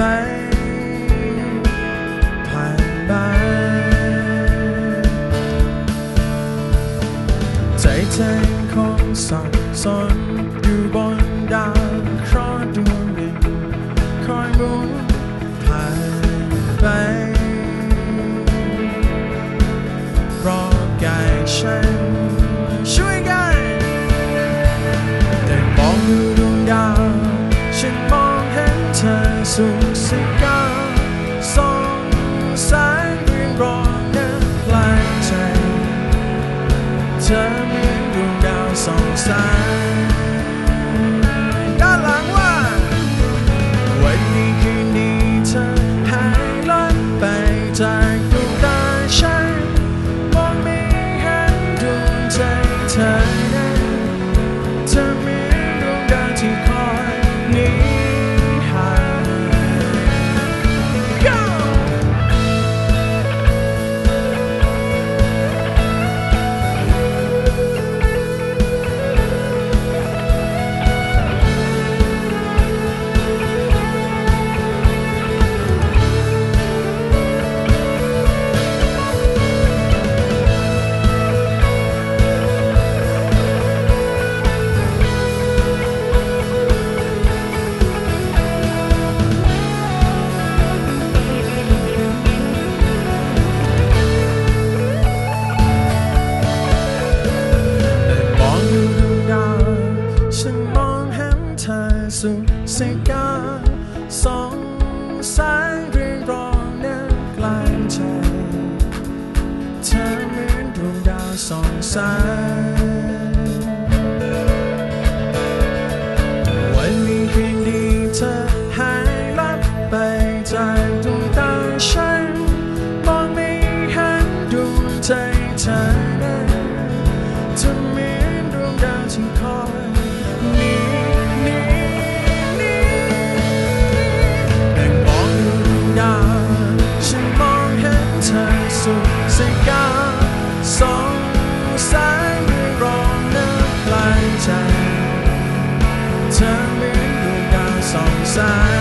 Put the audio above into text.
ไปผ่านไปใจเธอคงสับสนอยู่บนดาวเคราะห์ดวงหนึ่งคอยรู้ สุดสกาสองแสงเรียงรองแนบกลางใจเธอเหมือนดวงดาวสองแสง sign.